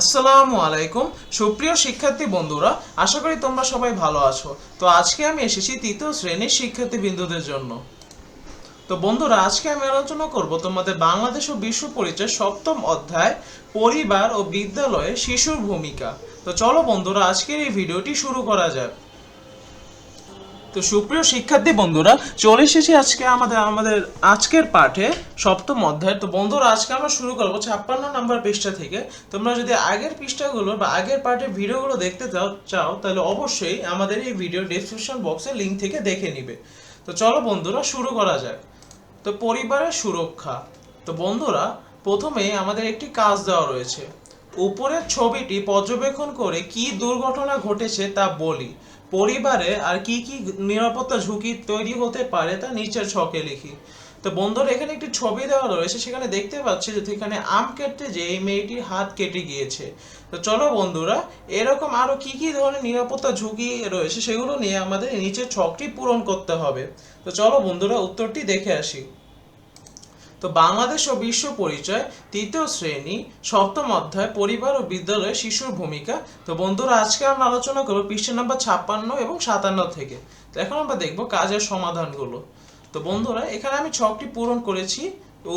আসসালামু আলাইকুম। সুপ্রিয় শিক্ষার্থী বন্ধুরা, আশা করি তোমরা সবাই ভালো আছো। তো আজকে আমি এসেছি তৃতীয় শ্রেণির শিক্ষার্থী বিন্দুদের জন্য। তো বন্ধুরা, আজকে আমি আলোচনা করব তোমাদের বাংলাদেশ ও বিশ্ব পরিচয় সপ্তম অধ্যায়, পরিবার ও বিদ্যালয়ে শিশুর ভূমিকা। তো চলো বন্ধুরা, আজকের এই ভিডিওটি শুরু করা যাক। তো সুপ্রিয় শিক্ষার্থী বন্ধুরা, চলে এসেছি আজকে আমাদের আমাদের আজকের পাঠে সপ্তম অধ্যায় তো বন্ধুরা, আজকে আমরা শুরু করব ছাপ্পান্ন নাম্বার পৃষ্ঠা থেকে। তোমরা যদি আগের পৃষ্ঠাগুলো বা আগের পাঠের ভিডিওগুলো দেখতে চাও চাও, তাহলে অবশ্যই আমাদের এই ভিডিও ডেসক্রিপশন বক্সে লিঙ্ক থেকে দেখে নিবে। তো চলো বন্ধুরা, শুরু করা যাক। তো পরিবারের সুরক্ষা। তো বন্ধুরা প্রথমেই আমাদের একটি কাজ দেওয়া রয়েছে। উপরের ছবিটি পর্যবেক্ষণ করে কি দুর্ঘটনা ঘটেছে তা বলি। পরিবারে আর কি কি নিরাপত্তা ঝুঁকি তৈরি হতে পারে তা নিচের ছকে লিখি। তো বন্ধুরা, এখানে একটি ছবি দেওয়া রয়েছে, সেখানে দেখতে পাচ্ছি যে এখানে আম কেটে যে এই মেয়েটির হাত কেটে গিয়েছে। তো চলো বন্ধুরা, এরকম আরও কি কি ধরনের নিরাপত্তা ঝুঁকি রয়েছে সেগুলো নিয়ে আমাদের নিচের ছকটি পূরণ করতে হবে। তো চলো বন্ধুরা, উত্তরটি দেখে আসি। তো বাংলাদেশ ও বিশ্ব পরিচয়, তৃতীয় শ্রেণি, সপ্তম অধ্যায়, পরিবার ও বিদ্যালয়ে শিশুর ভূমিকা। তো বন্ধুরা, আজকে আমরা আলোচনা করব পৃষ্ঠা নাম্বার ছাপ্পান্ন এবং সাতান্ন থেকে। তো এখন আমরা দেখব কাজের সমাধানগুলো। তো বন্ধুরা, এখানে আমি ছকটি পূরণ করেছি।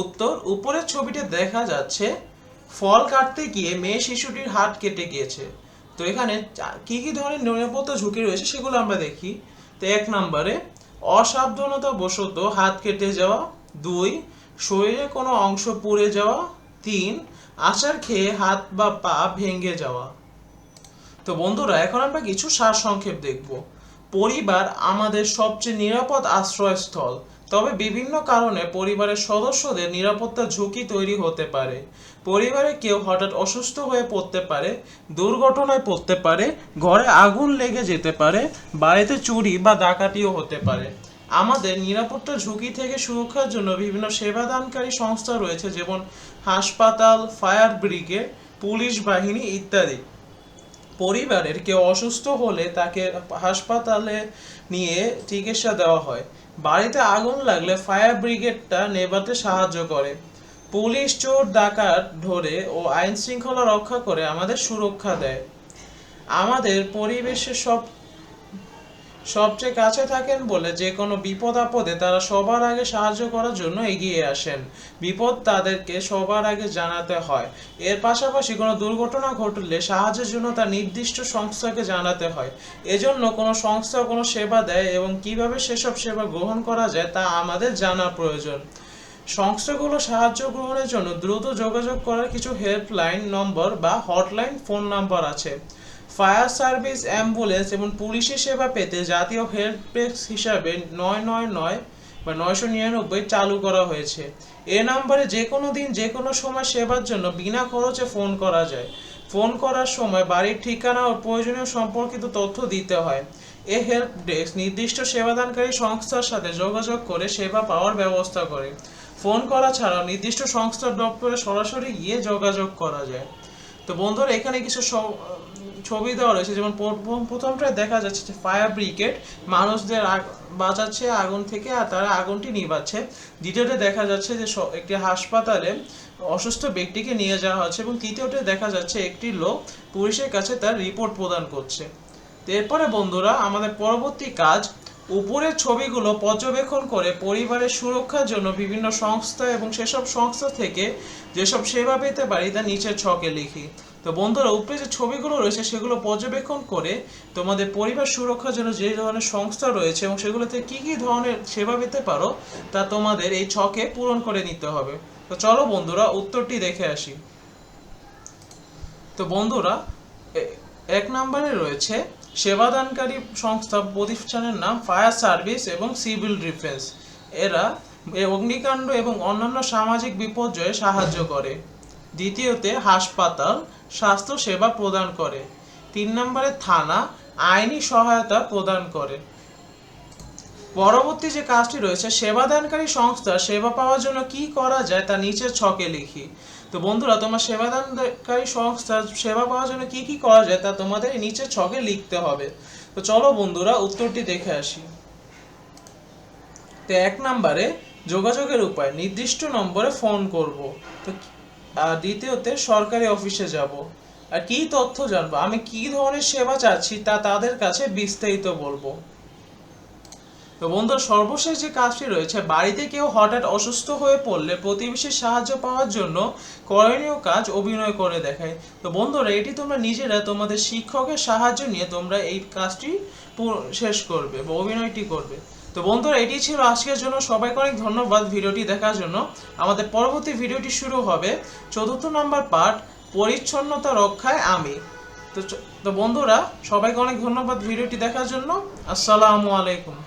উত্তর, উপরের ছবিতে দেখা যাচ্ছে, ফল কাটতে গিয়ে মেয়ে শিশুটির হাত কেটে গিয়েছে। তো এখানে কি কি ধরনের নিরাপত্তা ঝুঁকি রয়েছে সেগুলো আমরা দেখি। তো এক নম্বরে অসাবধানতা বশত হাত কেটে যাওয়া। দুই শরীরে কোনো অংশ পুড়ে যাওয়া, তিন, আচার খেয়ে হাত বা পা ভেঙে যাওয়া। তো বন্ধুরা, এখন আমরা কিছু সারসংক্ষেপ দেখব। পরিবার আমাদের সবচেয়ে নিরাপদ আশ্রয়স্থল। তবে বিভিন্ন কারণে পরিবারের সদস্যদের নিরাপত্তা ঝুঁকি তৈরি হতে পারে। পরিবারে কেউ হঠাৎ অসুস্থ হয়ে পড়তে পারে, দুর্ঘটনায় পড়তে পারে, ঘরে আগুন লেগে যেতে পারে, বাড়িতে চুরি বা ডাকাতিও হতে পারে। আমাদের নিরাপত্তা ঝুঁকি থেকে সুরক্ষার জন্য বিভিন্ন সেবাদানকারী সংস্থা রয়েছে, যেমন হাসপাতাল, ফায়ার ব্রিগেড, পুলিশ বাহিনী ইত্যাদি। পরিবারের কেউ অসুস্থ হলে তাকে হাসপাতালে নিয়ে চিকিৎসা দেওয়া হয়। বাড়িতে আগুন লাগলে ফায়ার ব্রিগেডটা নেভাতে সাহায্য করে। পুলিশ চোর, ডাকাত ধরে ও আইন শৃঙ্খলা রক্ষা করে আমাদের সুরক্ষা দেয়। আমাদের পরিবেশের সব সবচেয়ে কাছে থাকেন বলে যে কোনো বিপদ আপদে তারা সবার আগে সাহায্য করার জন্য এগিয়ে আসেন। বিপদ তাদেরকে সবার আগে জানাতে হয়। এর পাশাপাশি কোনো দুর্ঘটনা ঘটলে সাহায্যের জন্য তার নির্দিষ্ট সংস্থাকে জানাতে হয়। এজন্য কোনো সংস্থা কোনো সেবা দেয় এবং কীভাবে সেসব সেবা গ্রহণ করা যায় তা আমাদের জানা প্রয়োজন। সংস্থাগুলো সাহায্য গ্রহণের জন্য দ্রুত যোগাযোগ করার কিছু হেল্পলাইন নম্বর বা হটলাইন ফোন নাম্বার আছে। ফায়ার সার্ভিস অ্যাম্বুলেন্স এবং পুলিশি সেবা পেতে জাতীয় হেল্প ডেস্ক হিসাবে নয় নয় নয় বা নয়শো নিরানব্বই চালু করা হয়েছে। এ নম্বরে যে কোনো দিন যে কোনো সময় সেবার জন্য বিনা খরচে ফোন করা যায়। ফোন করার সময় বাড়ির ঠিকানা ও প্রয়োজনীয় সম্পর্কিত তথ্য দিতে হয়। এ হেল্প ডেস্ক নির্দিষ্ট সেবাদানকারী সংস্থার সাথে যোগাযোগ করে সেবা পাওয়ার ব্যবস্থা করে। ফোন করা ছাড়াও নির্দিষ্ট সংস্থার দপ্তরে সরাসরি গিয়ে যোগাযোগ করা যায়। তো বন্ধুরা, এখানে কিছু ছবি দেওয়া রয়েছে। যেমন প্রথম- প্রথমটায় দেখা যাচ্ছে যে ফায়ার ব্রিগেড মানুষদের বাঁচাচ্ছে আগুন থেকে আর তারা আগুনটি নিভাচ্ছে। দ্বিতীয়তে দেখা যাচ্ছে যে একটি হাসপাতালে অসুস্থ ব্যক্তিকে নিয়ে যাওয়া হচ্ছে এবং তৃতীয়তে দেখা যাচ্ছে একটি লোক পুলিশের কাছে তার রিপোর্ট প্রদান করছে। এরপরে বন্ধুরা, আমাদের পরবর্তী কাজ উপরের ছবিগুলো পর্যবেক্ষণ করে পরিবারের সুরক্ষার জন্য বিভিন্ন সংস্থা এবং সেসব সংস্থা থেকে যেসব সেবা পেতে পারি তা নিচের ছকে লিখি। তো বন্ধুরা, উপরে যে ছবিগুলো রয়েছে সেগুলো পর্যবেক্ষণ করে তোমাদের পরিবার সুরক্ষার জন্য যে ধরনের সংস্থা রয়েছে এবং সেগুলোতে কি কি ধরনের সেবা পেতে পারো তা তোমাদের এই ছকে পূরণ করে নিতে হবে। তো চলো বন্ধুরা, উত্তরটি দেখে আসি। তো বন্ধুরা এক নম্বরে রয়েছে সেবাদানকারী সংস্থা প্রতিষ্ঠানের নাম ফায়ার সার্ভিস এবং সিভিল ডিফেন্স। এরা অগ্নিকাণ্ড এবং অন্যান্য সামাজিক বিপর্যয়ে সাহায্য করে। দ্বিতীয়তে, হাসপাতাল স্বাস্থ্য সেবা প্রদান করে। তিন নম্বরে, থানা আইনি সহায়তা প্রদান করে। পরবর্তী যে কাজটি রয়েছে, সেবাদানকারী সংস্থা সেবা পাওয়ার জন্য কি করা যায় তা নিচের ছকে লিখি। তো বন্ধুরা, তোমার সেবাদানকারী সংস্থা সেবা পাওয়ার জন্য কি কি করা যায় তা তোমাদের নিচের ছকে লিখতে হবে। তো চলো বন্ধুরা, উত্তরটি দেখে আসি। তো এক নম্বরে, যোগাযোগের উপায়। নির্দিষ্ট নম্বরে ফোন করব। তো আর দ্বিতীয়তে, সরকারি অফিসে যাব। আর কি তথ্য জানব? আমি কি ধরনের সেবা চাচ্ছি তা তাদের কাছে বিস্তারিত বলব। তো বন্ধু, সর্বশেষ যে কাজটি রয়েছে, বাড়িতে কেউ হঠাৎ অসুস্থ হয়ে পড়লে প্রতিবেশীর সাহায্য পাওয়ার জন্য করণীয় কাজ অভিনয় করে দেখায়। তো বন্ধুরা, এটি তোমরা নিজেরা তোমাদের শিক্ষকের সাহায্য নিয়ে তোমরা এই কাজটি শেষ করবে বা অভিনয়টি করবে। তো বন্ধুরা, এটি ছিল আজকের জন্য। সবাইকে অনেক ধন্যবাদ ভিডিওটি দেখার জন্য। আমাদের পরবর্তী ভিডিওটি শুরু হবে চতুর্থ নম্বর পার্ট পরিচ্ছন্নতা রক্ষায় আমি। তো তো বন্ধুরা, সবাইকে অনেক ধন্যবাদ ভিডিওটি দেখার জন্য। আসসালামু আলাইকুম।